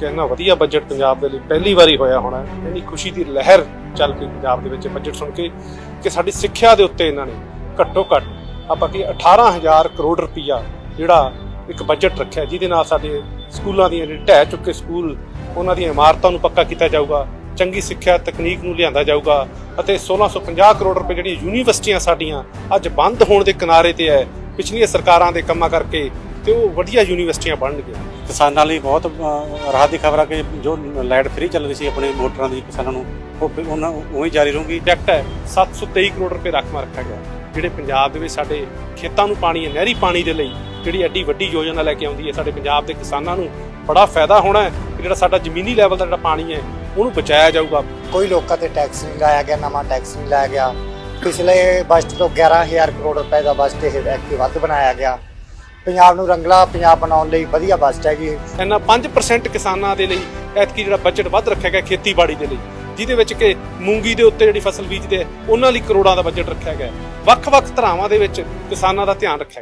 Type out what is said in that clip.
ਕਿ ਇੰਨਾ ਵਧੀਆ ਬਜਟ ਪੰਜਾਬ ਦੇ ਲਈ ਪਹਿਲੀ ਵਾਰੀ ਹੋਇਆ ਹੋਣਾ ਇੰਨੀ ਖੁਸ਼ੀ ਦੀ ਲਹਿਰ ਚੱਲ ਪਈ ਪੰਜਾਬ ਦੇ ਵਿੱਚ ਬਜਟ ਸੁਣ ਕੇ ਕਿ ਸਾਡੀ ਸਿੱਖਿਆ ਦੇ ਉੱਤੇ ਇਹਨਾਂ ਨੇ ਘੱਟੋ ਘੱਟ ਆਪਾਂ ਕੀ 18000 ਕਰੋੜ ਰੁਪਈਆ ਜਿਹੜਾ ਇੱਕ ਬਜਟ ਰੱਖਿਆ, ਜਿਹਦੇ ਨਾਲ ਸਾਡੇ ਸਕੂਲਾਂ ਦੀਆਂ ਜਿਹੜੇ ਢਹਿ ਚੁੱਕੇ ਸਕੂਲ, ਉਹਨਾਂ ਦੀਆਂ ਇਮਾਰਤਾਂ ਨੂੰ ਪੱਕਾ ਕੀਤਾ ਜਾਊਗਾ, ਚੰਗੀ ਸਿੱਖਿਆ ਤਕਨੀਕ ਨੂੰ ਲਿਆਂਦਾ ਜਾਊਗਾ ਅਤੇ 1650 ਕਰੋੜ ਰੁਪਏ ਜਿਹੜੀਆਂ ਯੂਨੀਵਰਸਿਟੀਆਂ ਸਾਡੀਆਂ ਅੱਜ ਬੰਦ ਹੋਣ ਦੇ ਕਿਨਾਰੇ ਤੇ ਹੈ, ਪਿਛਲੀਆਂ ਸਰਕਾਰਾਂ ਦੇ ਕੰਮਾਂ ਕਰਕੇ ਤੇ ਉਹ ਵਧੀਆ ਯੂਨੀਵਰਸਿਟੀਆਂ ਬਣਨਗੀਆਂ। ਕਿਸਾਨਾਂ ਲਈ ਬਹੁਤ ਅ, ਰਾਹਤ ਦੀ ਖਬਰ ਆ ਕਿ ਜੋ ਲਾਈਟ ਫ੍ਰੀ ਚੱਲ ਰਹੀ ਸੀ ਆਪਣੇ ਮੋਟਰਾਂ ਦੀ ਕਿਸਾਨਾਂ ਨੂੰ ਉਹ ਫਿਰ ਉਹਨਾਂ ਉਵੇਂ ਜਾਰੀ ਰਹੂਗੀ। ਪ੍ਰੋਜੈਕਟ ਹੈ 723 ਕਰੋੜ ਰੁਪਏ ਰਕਮ ਰੱਖਿਆ ਗਿਆ। ਜਿਹੜੇ ਪੰਜਾਬ ਦੇ ਵਿੱਚ ਸਾਡੇ ਖੇਤਾਂ ਨੂੰ ਪਾਣੀ ਹੈ ਨਹਿਰੀ ਪਾਣੀ ਦੇ ਲਈ ਜਿਹੜੀ ਐਡੀ ਵੱਡੀ ਯੋਜਨਾ ਲੈ ਕੇ ਆਉਂਦੀ ਹੈ ਸਾਡੇ ਪੰਜਾਬ ਦੇ ਕਿਸਾਨਾਂ ਨੂੰ ਬੜਾ ਫਾਇਦਾ ਹੋਣਾ ਹੈ ਕਿ ਜਿਹੜਾ ਸਾਡਾ ਜ਼ਮੀਨੀ ਲੈਵਲ ਦਾ ਜਿਹੜਾ ਪਾਣੀ ਹੈ ਉਹਨੂੰ ਬਚਾਇਆ ਜਾਊਗਾ। ਕੋਈ ਲੋਕਾਂ ਤੇ ਟੈਕਸ ਨਹੀਂ ਲਾਇਆ ਗਿਆ ਨਵਾਂ ਟੈਕਸ ਨਹੀਂ ਲਾਇਆ ਗਿਆ। ਪਿਛਲੇ ਬਜਟ ਤੋਂ 11000 ਕਰੋੜ ਰੁਪਏ ਦਾ ਬਜਟ ਇਹ ਐਕਟੀ ਵੱਧ ਬਣਾਇਆ ਗਿਆ। ਪੰਜਾਬ ਨੂੰ ਰੰਗਲਾ ਪੰਜਾਬ ਬਣਾਉਣ ਲਈ ਵਧੀਆ ਬਜਟ ਹੈਗੀ ਇੰਨਾ 5% ਕਿਸਾਨਾਂ ਦੇ ਲਈ ਐਤਕੀ ਜਿਹੜਾ ਬਜਟ ਵੱਧ ਰੱਖਿਆ ਗਿਆ ਖੇਤੀਬਾੜੀ ਦੇ ਲਈ, ਜਿਹਦੇ ਵਿੱਚ ਕਿ ਮੂੰਗੀ ਦੇ ਉੱਤੇ ਜਿਹੜੀ ਫਸਲ ਬੀਜਦੇ ਆ, ਉਹਨਾਂ ਲਈ ਕਰੋੜਾਂ ਦਾ ਬਜਟ ਰੱਖਿਆ ਗਿਆ। ਵੱਖ-ਵੱਖ ਧਰਾਵਾਂ ਦੇ ਵਿੱਚ ਕਿਸਾਨਾਂ ਦਾ ਧਿਆਨ ਰੱਖਿਆ ਗਿਆ